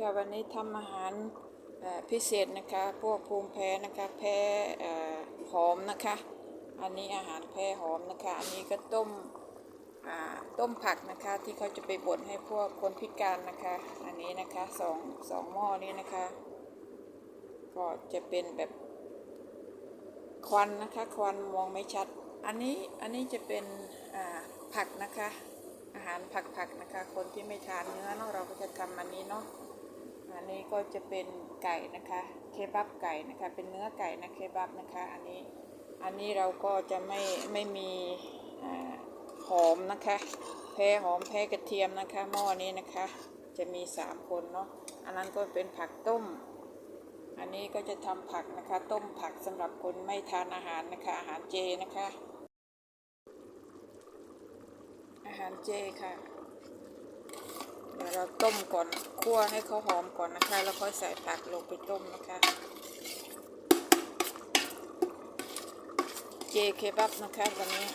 ค่ะวันนี้ทำอาหารพิเศษนะคะ พวกภูมิแพ้นะคะ แพ้หอมนะคะ อันนี้อาหารแพ้หอมนะคะ อันนี้ก็ต้มต้มผักนะคะที่เขาจะไปบดให้พวกคนพิการนะคะ อันนี้นะคะสองสองหม้อนี้นะคะ ก็จะเป็นแบบควันนะคะ ควันมองไม่ชัด อันนี้อันนี้จะเป็นผักนะคะ อาหารผักๆนะคะ คนที่ไม่ทานเนื้อเนาะเราก็จะทำอันนี้เนาะ อันนี้ก็จะเป็นไก่นะคะ เคบับไก่นะคะ เป็นเนื้อไก่นะเคบับนะคะ อันนี้ อันนี้เราก็จะไม่ไม่มีอหอมนะคะ แพ้หอมแพ้กระเทียมนะคะ หม้อนี้นะคะ จะมีสามคนเนาะ อันนั้นก็เป็นผักต้ม อันนี้ก็จะทำผักนะคะ ต้มผักสำหรับคนไม่ทานอาหารนะคะ อาหารเจนะคะ อาหารเจค่ะ เดี๋ยวเราต้มก่อน คั่วให้เขาหอมก่อนนะคะ แล้วค่อยใส่ผักลงไปต้มนะคะ เจเคบับนะคะวันนี้